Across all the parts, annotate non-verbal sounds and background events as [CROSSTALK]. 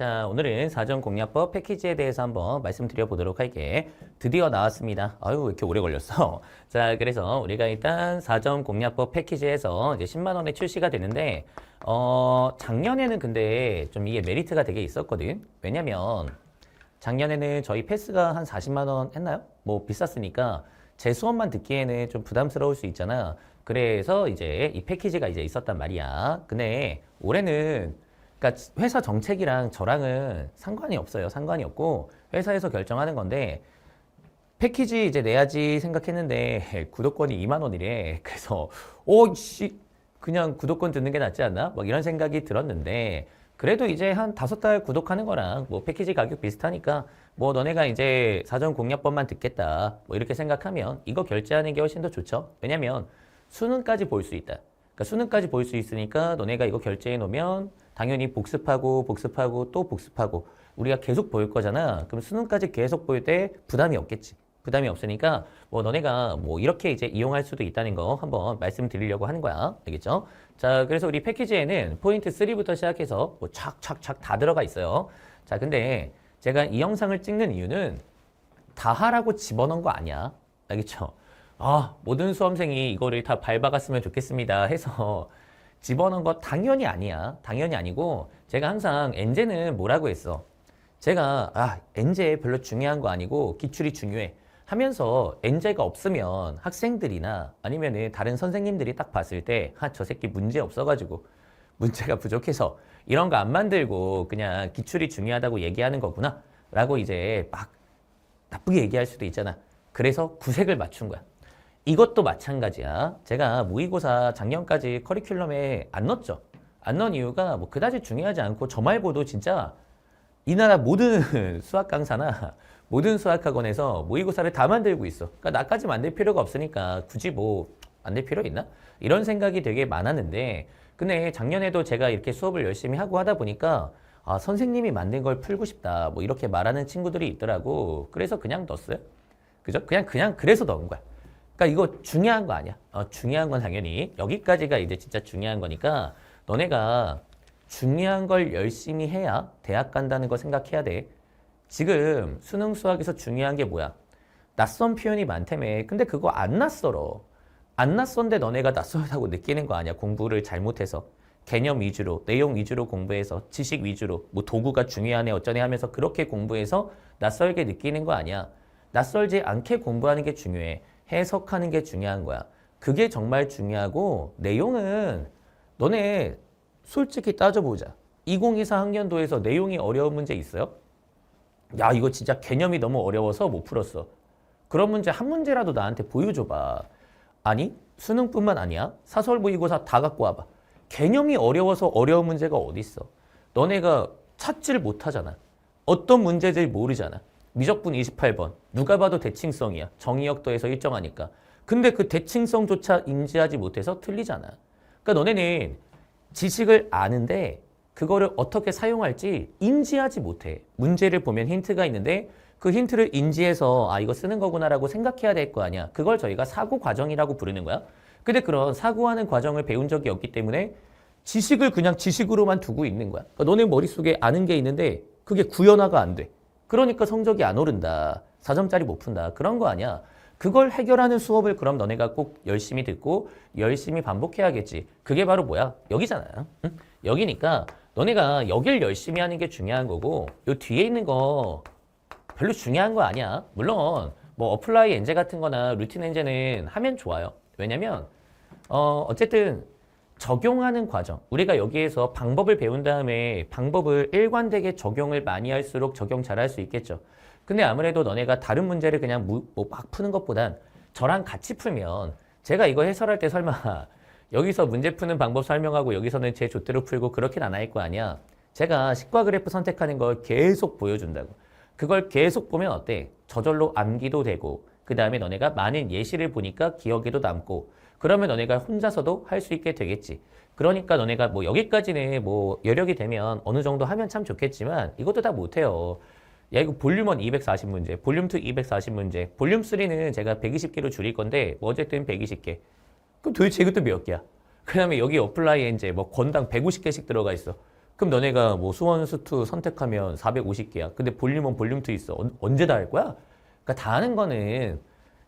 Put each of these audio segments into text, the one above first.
자, 오늘은 사전 공략법 패키지에 대해서 한번 말씀드려 보도록 할게. 드디어 나왔습니다. 아유, 왜 이렇게 오래 걸렸어? [LAUGHS] 자, 그래서 우리가 일단 사전 공략법 패키지에서 이제 10만 원에 출시가 되는데, 어, 작년에는 근데 좀 이게 메리트가 되게 있었거든. 왜냐면 작년에는 저희 패스가 한 40만 원 했나요? 뭐 비쌌으니까 제 수업만 듣기에는 좀 부담스러울 수 있잖아. 그래서 이제 이 패키지가 이제 있었단 말이야. 근데 올해는 그러니까 회사 정책이랑 저랑은 상관이 없어요. 상관이 없고 회사에서 결정하는 건데 패키지 이제 내야지 생각했는데 [LAUGHS] 구독권이 2만 원이래. [LAUGHS] 그래서 오씨 그냥 구독권 듣는 게 낫지 않나? 막 이런 생각이 들었는데 그래도 이제 한 다섯 달 구독하는 거랑 뭐 패키지 가격 비슷하니까 뭐 너네가 이제 사전 공략법만 듣겠다 뭐 이렇게 생각하면 이거 결제하는 게 훨씬 더 좋죠. 왜냐면 수능까지 볼 수 있다. 그러니까 수능까지 볼 수 있으니까 너네가 이거 결제해 놓으면 당연히 복습하고 복습하고 또 복습하고 우리가 계속 볼 거잖아. 그럼 수능까지 계속 볼 때 부담이 없겠지. 부담이 없으니까 뭐 너네가 뭐 이렇게 이제 이용할 수도 있다는 거 한번 말씀드리려고 하는 거야. 알겠죠? 자, 그래서 우리 패키지에는 포인트 3부터 시작해서 뭐 착착착 다 들어가 있어요. 자, 근데 제가 이 영상을 찍는 이유는 다 하라고 집어넣은 거 아니야. 알겠죠? 아, 모든 수험생이 이거를 다 밟아갔으면 좋겠습니다 해서 집어넣은 거 당연히 아니야. 당연히 아니고 제가 항상 엔제는 뭐라고 했어? 제가 아, 엔제 별로 중요한 거 아니고 기출이 중요해. 하면서 엔제가 없으면 학생들이나 아니면은 다른 선생님들이 딱 봤을 때, 아, 저 새끼 문제 없어가지고 문제가 부족해서 이런 거 안 만들고 그냥 기출이 중요하다고 얘기하는 거구나. 라고 이제 막 나쁘게 얘기할 수도 있잖아. 그래서 구색을 맞춘 거야. 이것도 마찬가지야. 제가 모의고사 작년까지 커리큘럼에 안 넣었죠. 안 넣은 이유가 뭐 그다지 중요하지 않고 저 말고도 진짜 이 나라 모든 [LAUGHS] 수학 강사나 모든 수학학원에서 모의고사를 다 만들고 있어. 그러니까 나까지 만들 필요가 없으니까 굳이 뭐 만들 필요 있나? 이런 생각이 되게 많았는데 근데 작년에도 제가 이렇게 수업을 열심히 하고 하다 보니까 아, 선생님이 만든 걸 풀고 싶다. 뭐 이렇게 말하는 친구들이 있더라고. 그래서 그냥 넣었어요. 그죠? 그냥 그냥 그래서 넣은 거야. 그러니까 이거 중요한 거 아니야. 어, 중요한 건 당연히 여기까지가 이제 진짜 중요한 거니까 너네가 중요한 걸 열심히 해야 대학 간다는 거 생각해야 돼. 지금 수능 수학에서 중요한 게 뭐야? 낯선 표현이 많다며. 근데 그거 안 낯설어. 안 낯선데 너네가 낯설다고 느끼는 거 아니야. 공부를 잘못해서. 개념 위주로, 내용 위주로 공부해서, 지식 위주로, 뭐 도구가 중요하네 어쩌네 하면서 그렇게 공부해서 낯설게 느끼는 거 아니야. 낯설지 않게 공부하는 게 중요해. 해석하는 게 중요한 거야. 그게 정말 중요하고 내용은 너네 솔직히 따져보자. 2024 학년도에서 내용이 어려운 문제 있어요? 야, 이거 진짜 개념이 너무 어려워서 못 풀었어. 그런 문제 한 문제라도 나한테 보여줘봐. 아니, 수능뿐만 아니야. 사설 모의고사 다 갖고 와봐. 개념이 어려워서 어려운 문제가 어디 있어? 너네가 찾지를 못하잖아. 어떤 문제인지 모르잖아. 미적분 28번. 누가 봐도 대칭성이야. 정의역 더해서 일정하니까. 근데 그 대칭성조차 인지하지 못해서 틀리잖아. 그러니까 너네는 지식을 아는데 그거를 어떻게 사용할지 인지하지 못해. 문제를 보면 힌트가 있는데 그 힌트를 인지해서 아 이거 쓰는 거구나라고 생각해야 될 거 아니야. 그걸 저희가 사고 과정이라고 부르는 거야. 근데 그런 사고하는 과정을 배운 적이 없기 때문에 지식을 그냥 지식으로만 두고 있는 거야. 그러니까 너네 머릿속에 아는 게 있는데 그게 구현화가 안 돼. 그러니까 성적이 안 오른다. 4점짜리 못 푼다. 그런 거 아니야. 그걸 해결하는 수업을 그럼 너네가 꼭 열심히 듣고 열심히 반복해야겠지. 그게 바로 뭐야? 여기잖아요. 응? 여기니까 너네가 여길 열심히 하는 게 중요한 거고 요 뒤에 있는 거 별로 중요한 거 아니야. 물론 뭐 어플라이 엔제 같은 거나 루틴 엔제는 하면 좋아요. 왜냐면 어 어쨌든 적용하는 과정. 우리가 여기에서 방법을 배운 다음에 방법을 일관되게 적용을 많이 할수록 적용 잘 할 수 있겠죠. 근데 아무래도 너네가 다른 문제를 그냥 뭐막 푸는 것보단 저랑 같이 풀면 제가 이거 해설할 때 설마 [LAUGHS] 여기서 문제 푸는 방법 설명하고 여기서는 제 좆대로 풀고 그렇게는 안할 거 아니야. 제가 식과 그래프 선택하는 걸 계속 보여준다고. 그걸 계속 보면 어때? 저절로 암기도 되고 그 다음에 너네가 많은 예시를 보니까 기억에도 남고 그러면 너네가 혼자서도 할 수 있게 되겠지. 그러니까 너네가 뭐 여기까지는 뭐 여력이 되면 어느 정도 하면 참 좋겠지만 이것도 다 못해요. 야 이거 볼륨 1 240 문제, 볼륨 2 240 문제, 볼륨 3는 제가 120개로 줄일 건데 뭐 어쨌든 120개. 그럼 도대체 이것도 몇 개야? 그 다음에 여기 어플라이 엔제 뭐 건당 150개씩 들어가 있어. 그럼 너네가 뭐 수원 수투 선택하면 450개야. 근데 볼륨은 볼륨 투 있어. 언- 언제 다 할 거야? 그러니까 다 하는 거는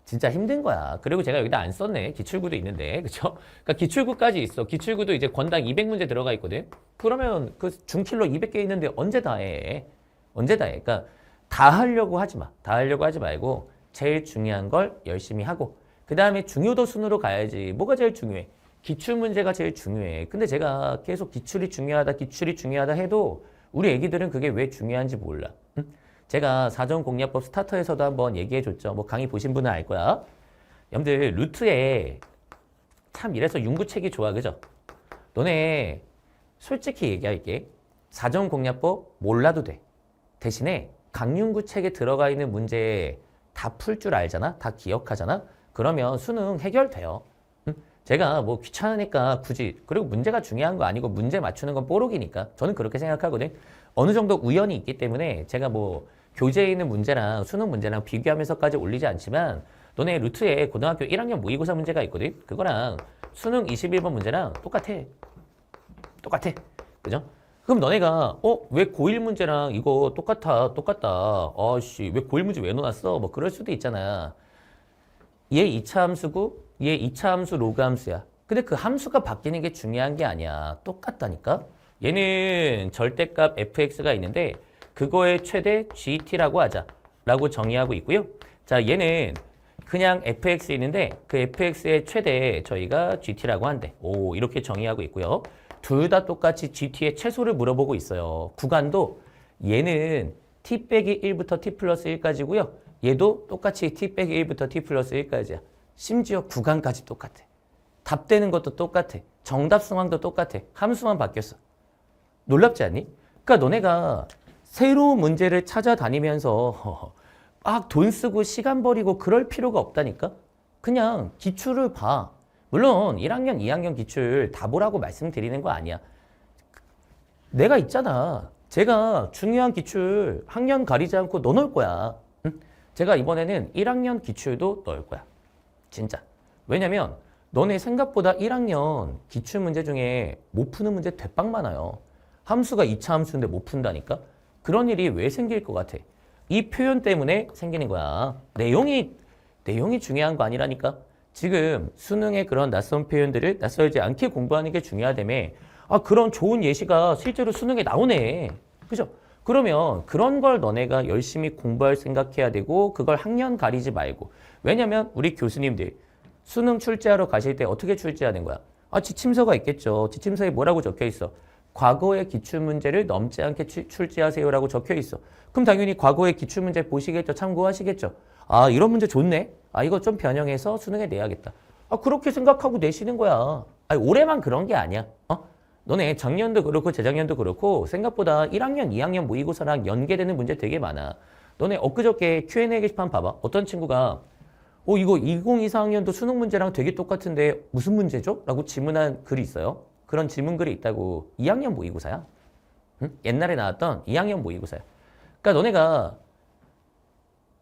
진짜 힘든 거야. 그리고 제가 여기다 안 썼네. 기출구도 있는데. [LAUGHS] 그쵸? 그러니까 기출구까지 있어. 기출구도 이제 권당 200문제 들어가 있거든. 그러면 그 중킬로 200개 있는데 언제 다 해? 언제 다 해? 그러니까 다 하려고 하지 마. 다 하려고 하지 말고 제일 중요한 걸 열심히 하고 그 다음에 중요도 순으로 가야지. 뭐가 제일 중요해? 기출 문제가 제일 중요해. 근데 제가 계속 기출이 중요하다, 기출이 중요하다 해도 우리 애기들은 그게 왜 중요한지 몰라. 응? 제가 사전 공략법 스타터에서도 한번 얘기해 줬죠. 뭐 강의 보신 분은 알 거야. 여러분들 루트에 참 이래서 융구책이 좋아, 그죠? 너네 솔직히 얘기할게. 사전 공략법 몰라도 돼. 대신에 강윤구 책에 들어가 있는 문제 다 풀 줄 알잖아? 다 기억하잖아? 그러면 수능 해결돼요. 응? 제가 뭐 귀찮으니까 굳이 그리고 문제가 중요한 거 아니고 문제 맞추는 건 뽀록이니까 저는 그렇게 생각하거든. 어느 정도 우연이 있기 때문에 제가 뭐 교재에 있는 문제랑 수능 문제랑 비교하면서까지 올리지 않지만 너네 루트에 고등학교 1학년 모의고사 문제가 있거든. 그거랑 수능 21번 문제랑 똑같아. 똑같아. 그죠? 그럼 너네가 어 왜 고1 문제랑 이거 똑같아 똑같다. 아씨 왜 고1 문제 왜 넣어놨어? 뭐 그럴 수도 있잖아. 얘 2차 함수고 얘 2차 함수 로그 함수야. 근데 그 함수가 바뀌는 게 중요한 게 아니야. 똑같다니까. 얘는 절대값 fx가 있는데 그거의 최대 gt라고 하자. 라고 정의하고 있고요. 자 얘는 그냥 fx 있는데 그 fx의 최대 저희가 gt라고 한대. 오 이렇게 정의하고 있고요 둘 다 똑같이 GT의 최소를 물어보고 있어요. 구간도 얘는 t 빼기 1부터 t 플러스 1까지고요. 얘도 똑같이 t 빼기 1부터 t 플러스 1까지야. 심지어 구간까지 똑같아. 답되는 것도 똑같아. 정답 상황도 똑같아. 함수만 바뀌었어. 놀랍지 않니? 그러니까 너네가 새로운 문제를 찾아다니면서 [LAUGHS] 막 돈 쓰고 시간 버리고 그럴 필요가 없다니까? 그냥 기출을 봐. 물론 1학년, 2학년 기출 다 보라고 말씀드리는 거 아니야. 내가 있잖아. 제가 중요한 기출 학년 가리지 않고 넣어놓을 거야. 응? 제가 이번에는 1학년 기출도 넣을 거야. 진짜. 왜냐면 너네 생각보다 1학년 기출 문제 중에 못 푸는 문제 대빵 많아요. 함수가 2차 함수인데 못 푼다니까? 그런 일이 왜 생길 것 같아? 이 표현 때문에 생기는 거야. 내용이, 내용이 중요한 거 아니라니까? 지금 수능의 그런 낯선 표현들을 낯설지 않게 공부하는 게 중요하다며. 아 그런 좋은 예시가 실제로 수능에 나오네. 그죠? 그러면 그런 걸 너네가 열심히 공부할 생각해야 되고 그걸 학년 가리지 말고. 왜냐면 우리 교수님들 수능 출제하러 가실 때 어떻게 출제하는 거야? 아 지침서가 있겠죠. 지침서에 뭐라고 적혀 있어? 과거의 기출문제를 넘지 않게 추- 출제하세요라고 적혀 있어. 그럼 당연히 과거의 기출문제 보시겠죠? 참고하시겠죠? 아 이런 문제 좋네 아 이거 좀 변형해서 수능에 내야겠다. 아 그렇게 생각하고 내시는 거야. 아 올해만 그런 게 아니야. 어? 너네 작년도 그렇고 재작년도 그렇고 생각보다 1학년, 2학년 모의고사랑 연계되는 문제 되게 많아. 너네 엊그저께 Q&A 게시판 봐봐. 어떤 친구가 어 이거 2024학년도 수능 문제랑 되게 똑같은데 무슨 문제죠? 라고 질문한 글이 있어요. 그런 질문 글이 있다고 2학년 모의고사야. 응? 옛날에 나왔던 2학년 모의고사야. 그러니까 너네가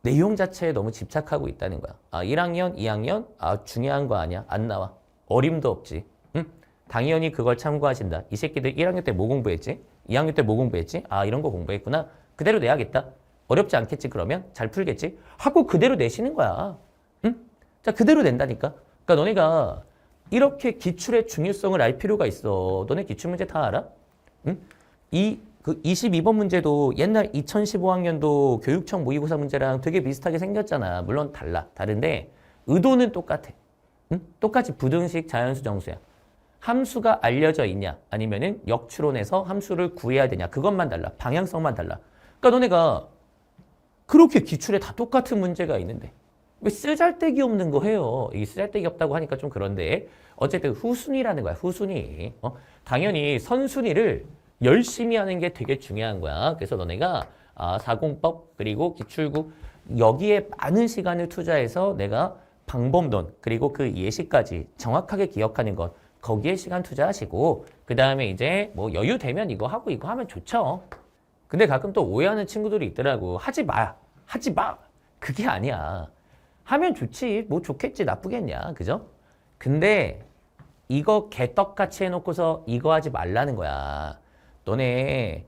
내용 자체에 너무 집착하고 있다는 거야. 아, 1학년, 2학년? 아, 중요한 거 아니야. 안 나와. 어림도 없지. 응? 당연히 그걸 참고하신다. 이 새끼들 1학년 때 뭐 공부했지? 2학년 때 뭐 공부했지? 아, 이런 거 공부했구나. 그대로 내야겠다. 어렵지 않겠지, 그러면? 잘 풀겠지? 하고 그대로 내시는 거야. 응? 자, 그대로 낸다니까. 그러니까 너네가 이렇게 기출의 중요성을 알 필요가 있어. 너네 기출 문제 다 알아? 응? 이, 그 22번 문제도 옛날 2015학년도 교육청 모의고사 문제랑 되게 비슷하게 생겼잖아. 물론 달라. 다른데 의도는 똑같아. 응? 똑같이 부등식 자연수 정수야. 함수가 알려져 있냐 아니면은 역추론에서 함수를 구해야 되냐 그것만 달라. 방향성만 달라. 그러니까 너네가 그렇게 기출에 다 똑같은 문제가 있는데 왜 쓰잘데기 없는 거 해요? 이 쓰잘데기 없다고 하니까 좀 그런데 어쨌든 후순위라는 거야. 후순위. 어? 당연히 선순위를 열심히 하는 게 되게 중요한 거야. 그래서 너네가 아, 사공법 그리고 기출구 여기에 많은 시간을 투자해서 내가 방법론 그리고 그 예시까지 정확하게 기억하는 것 거기에 시간 투자하시고 그 다음에 이제 뭐 여유 되면 이거 하고 이거 하면 좋죠. 근데 가끔 또 오해하는 친구들이 있더라고. 하지 마. 하지 마. 그게 아니야. 하면 좋지. 뭐 좋겠지. 나쁘겠냐. 그죠? 근데 이거 개떡같이 해놓고서 이거 하지 말라는 거야. 너네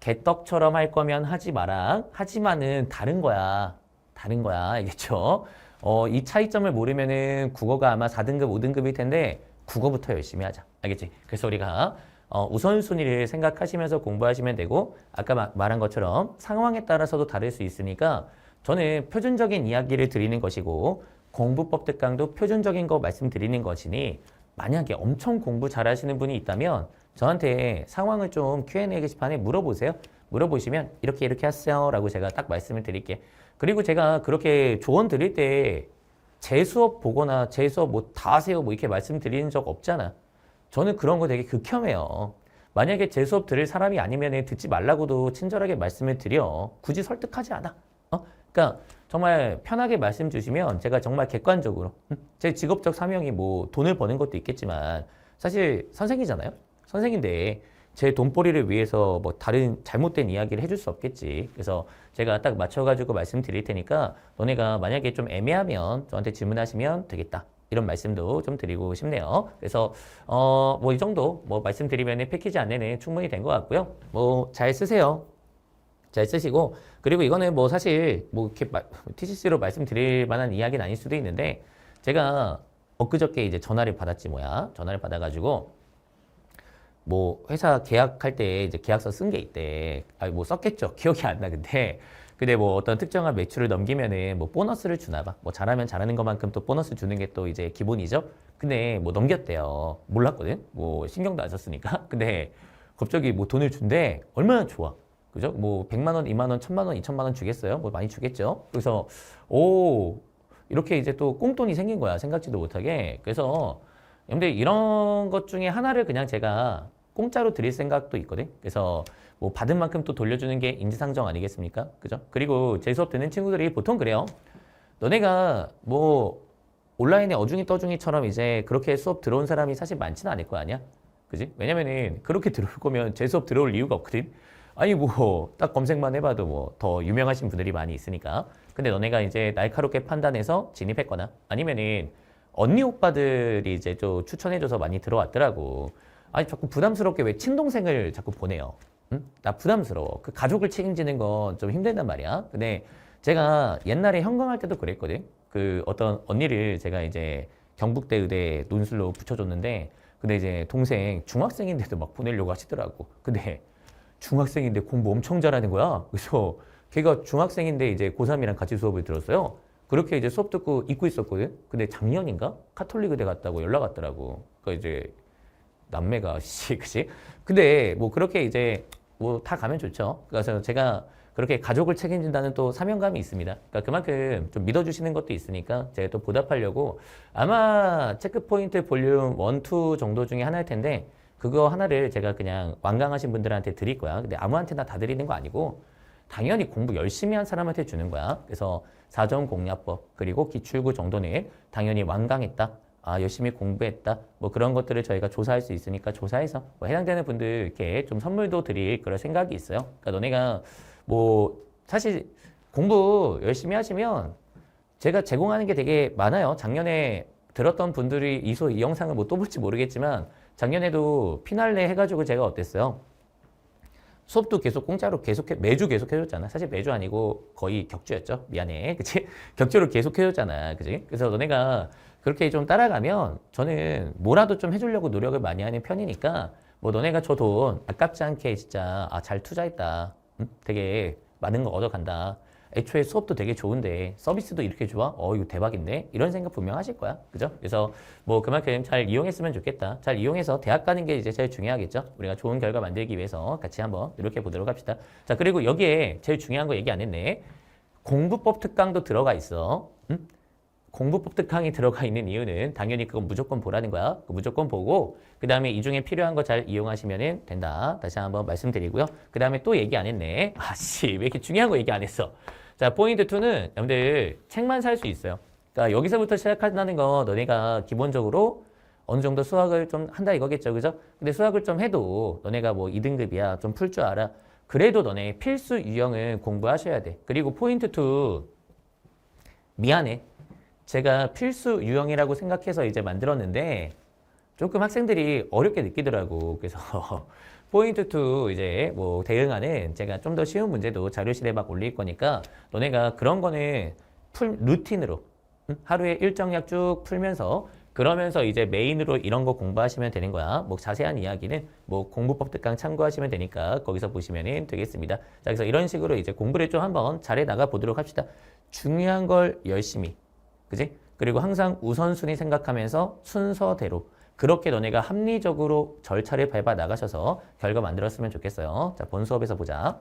개떡처럼 할 거면 하지 마라. 하지만은 다른 거야. 다른 거야. 알겠죠? 어, 이 차이점을 모르면은 국어가 아마 4등급, 5등급일 텐데 국어부터 열심히 하자. 알겠지? 그래서 우리가 어, 우선순위를 생각하시면서 공부하시면 되고 아까 마- 말한 것처럼 상황에 따라서도 다를 수 있으니까 저는 표준적인 이야기를 드리는 것이고 공부법 특강도 표준적인 거 말씀드리는 것이니 만약에 엄청 공부 잘하시는 분이 있다면 저한테 상황을 좀 Q&A 게시판에 물어보세요. 물어보시면 이렇게 이렇게 하세요 라고 제가 딱 말씀을 드릴게. 그리고 제가 그렇게 조언 드릴 때 제 수업 보거나 제 수업 뭐 다 하세요 뭐 이렇게 말씀드리는 적 없잖아. 저는 그런 거 되게 극혐해요. 만약에 제 수업 들을 사람이 아니면 듣지 말라고도 친절하게 말씀을 드려. 굳이 설득하지 않아. 어? 그러니까 정말 편하게 말씀 주시면 제가 정말 객관적으로 음, 제 직업적 사명이 뭐 돈을 버는 것도 있겠지만 사실 선생이잖아요. 선생인데 제 돈벌이를 위해서 뭐 다른 잘못된 이야기를 해줄 수 없겠지. 그래서 제가 딱 맞춰가지고 말씀드릴 테니까 너네가 만약에 좀 애매하면 저한테 질문하시면 되겠다. 이런 말씀도 좀 드리고 싶네요. 그래서 어 뭐 이 정도 뭐 말씀드리면 패키지 안내는 충분히 된 것 같고요. 뭐 잘 쓰세요. 잘 쓰시고 그리고 이거는 뭐 사실 뭐 이렇게 마- TCC로 말씀드릴 만한 이야기는 아닐 수도 있는데 제가 엊그저께 이제 전화를 받았지 뭐야 전화를 받아가지고 뭐 회사 계약할 때 이제 계약서 쓴 게 있대 아니 뭐 썼겠죠 [LAUGHS] 기억이 안 나 근데 근데 뭐 어떤 특정한 매출을 넘기면은 뭐 보너스를 주나 봐 뭐 잘하면 잘하는 것만큼 또 보너스 주는 게 또 이제 기본이죠 근데 뭐 넘겼대요 몰랐거든 뭐 신경도 안 썼으니까 [LAUGHS] 근데 갑자기 뭐 돈을 준대 얼마나 좋아 그죠? 뭐 100만 원, 2만 원, 1000만 원, 2000만 원 주겠어요? 뭐 많이 주겠죠? 그래서 오 이렇게 이제 또 꽁돈이 생긴 거야. 생각지도 못하게. 그래서 근데 이런 것 중에 하나를 그냥 제가 공짜로 드릴 생각도 있거든. 그래서 뭐 받은 만큼 또 돌려주는 게 인지상정 아니겠습니까? 그죠? 그리고 제 수업 듣는 친구들이 보통 그래요. 너네가 뭐 온라인에 어중이 떠중이처럼 이제 그렇게 수업 들어온 사람이 사실 많지는 않을 거 아니야? 그지? 왜냐면은 그렇게 들어올 거면 제 수업 들어올 이유가 없거든. 아니 뭐 딱 검색만 해봐도 뭐 더 유명하신 분들이 많이 있으니까. 근데 너네가 이제 날카롭게 판단해서 진입했거나 아니면은 언니 오빠들이 이제 좀 추천해줘서 많이 들어왔더라고. 아니 자꾸 부담스럽게 왜 친동생을 자꾸 보내요? 응? 나 부담스러워. 그 가족을 책임지는 건 좀 힘들단 말이야. 근데 제가 옛날에 현강할 때도 그랬거든. 그 어떤 언니를 제가 이제 경북대 의대 논술로 붙여줬는데 근데 이제 동생 중학생인데도 막 보내려고 하시더라고. 근데 중학생인데 공부 엄청 잘하는 거야. 그래서 걔가 중학생인데 이제 고3이랑 같이 수업을 들었어요. 그렇게 이제 수업 듣고 잊고 있었거든. 근데 작년인가 카톨릭 의대 갔다고 연락 왔더라고. 그 이제 남매가 씨, 그치? 근데 뭐 그렇게 이제 뭐 다 가면 좋죠. 그래서 제가 그렇게 가족을 책임진다는 또 사명감이 있습니다. 그러니까 그만큼 좀 믿어주시는 것도 있으니까 제가 또 보답하려고 아마 체크포인트 볼륨 1, 2 정도 중에 하나일 텐데 그거 하나를 제가 그냥 완강하신 분들한테 드릴 거야. 근데 아무한테나 다 드리는 거 아니고 당연히 공부 열심히 한 사람한테 주는 거야. 그래서 사전 공략법 그리고 기출구 정도는 당연히 완강했다. 아, 열심히 공부했다. 뭐 그런 것들을 저희가 조사할 수 있으니까 조사해서 뭐 해당되는 분들께 좀 선물도 드릴 그럴 생각이 있어요. 그러니까 너네가 뭐 사실 공부 열심히 하시면 제가 제공하는 게 되게 많아요. 작년에 들었던 분들이 이소 이 영상을 뭐 또 볼지 모르겠지만 작년에도 피날레 해가지고 제가 어땠어요? 수업도 계속 공짜로 계속 해, 매주 계속 해줬잖아. 사실 매주 아니고 거의 격주였죠. 미안해. 그치? [LAUGHS] 격주로 계속 해줬잖아. 그치? 그래서 너네가 그렇게 좀 따라가면 저는 뭐라도 좀 해주려고 노력을 많이 하는 편이니까 뭐 너네가 저 돈 아깝지 않게 진짜 아, 잘 투자했다. 음? 되게 많은 거 얻어간다. 애초에 수업도 되게 좋은데 서비스도 이렇게 좋아? 어 이거 대박인데? 이런 생각 분명 하실 거야. 그죠? 그래서 뭐 그만큼 잘 이용했으면 좋겠다. 잘 이용해서 대학 가는 게 이제 제일 중요하겠죠? 우리가 좋은 결과 만들기 위해서 같이 한번 노력해 보도록 합시다. 자, 그리고 여기에 제일 중요한 거 얘기 안 했네. 공부법 특강도 들어가 있어. 음? 공부법 특강이 들어가 있는 이유는 당연히 그건 무조건 보라는 거야. 그 무조건 보고 그 다음에 이 중에 필요한 거 잘 이용하시면 된다. 다시 한번 말씀드리고요. 그 다음에 또 얘기 안 했네. [LAUGHS] 아씨 왜 이렇게 중요한 거 얘기 안 했어. 자 포인트 2는 여러분들 책만 살 수 있어요. 그러니까 여기서부터 시작한다는 거 너네가 기본적으로 어느 정도 수학을 좀 한다 이거겠죠. 그죠? 근데 수학을 좀 해도 너네가 뭐 2등급이야. 좀 풀 줄 알아. 그래도 너네 필수 유형은 공부하셔야 돼. 그리고 포인트 2 미안해. 제가 필수 유형이라고 생각해서 이제 만들었는데 조금 학생들이 어렵게 느끼더라고. 그래서 [LAUGHS] 포인트 2 이제 뭐 대응하는 제가 좀 더 쉬운 문제도 자료실에 막 올릴 거니까 너네가 그런 거는 풀 루틴으로 응? 하루에 일정량 쭉 풀면서 그러면서 이제 메인으로 이런 거 공부하시면 되는 거야. 뭐 자세한 이야기는 뭐 공부법 특강 참고하시면 되니까 거기서 보시면 되겠습니다. 자, 그래서 이런 식으로 이제 공부를 좀 한번 잘해 나가 보도록 합시다. 중요한 걸 열심히. 그지? 그리고 항상 우선순위 생각하면서 순서대로 그렇게 너네가 합리적으로 절차를 밟아 나가셔서 결과 만들었으면 좋겠어요. 자, 본 수업에서 보자.